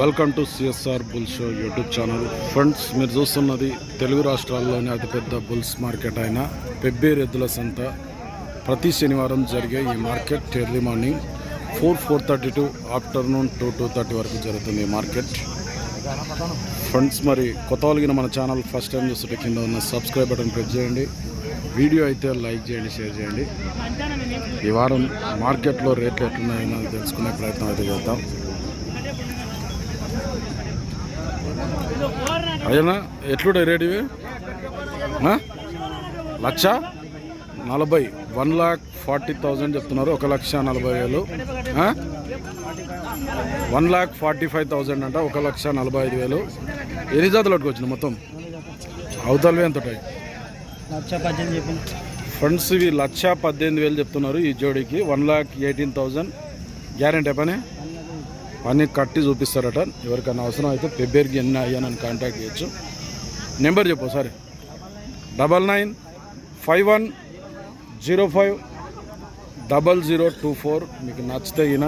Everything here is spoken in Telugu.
Welcome to CSR bull show YouTube channel. Friends మీరు చూస్తున్నది తెలుగు రాష్ట్రాల్లోని అతిపెద్ద బుల్స్ మార్కెట్ అయిన పెబ్బేరు ఎద్దుల సంత. ప్రతి శనివారం జరిగే ఈ market early morning four four thirty to afternoon two two thirty వరకు జరుగుతుంది ఈ మార్కెట్. ఫ్రెండ్స్ మరి కొత్త మన ఛానల్ ఫస్ట్ టైం చూస్తుంటే కింద ఉన్న సబ్స్క్రైబ్ బటన్ ప్రెస్ చేయండి. వీడియో అయితే లైక్ చేయండి షేర్ చేయండి. ఈ వారం మార్కెట్లో రేట్లు ఎట్లున్నాయని తెలుసుకునే ప్రయత్నం అయితే చేద్దాం. అయ్యనా ఎట్లుండే రేట్ ఇవి? లక్ష నలభై వన్ లాక్ ఫార్టీ థౌజండ్ చెప్తున్నారు ఒక లక్ష నలభై వేలు. One lakh forty five thousand అంట ఒక లక్ష నలభై ఐదు వేలు. ఎన్ని జాతులు పట్టుకొచ్చినాయి మొత్తం? అవతలవి ఎంత ఉంటాయి ఫ్రెండ్స్ ఇవి లక్ష పద్దెనిమిది వేలు చెప్తున్నారు ఈ జోడీకి one lakh eighteen thousand. Guarantee పని? అన్నీ కట్టి చూపిస్తారట. ఎవరికైనా అవసరం అయితే ఫిబ్రవరికి ఎన్ని అయ్యానని కాంటాక్ట్ చేయొచ్చు. నెంబర్ చెప్పు సరే double nine five one zero five double zero two four మీకు నచ్చితే ఈయన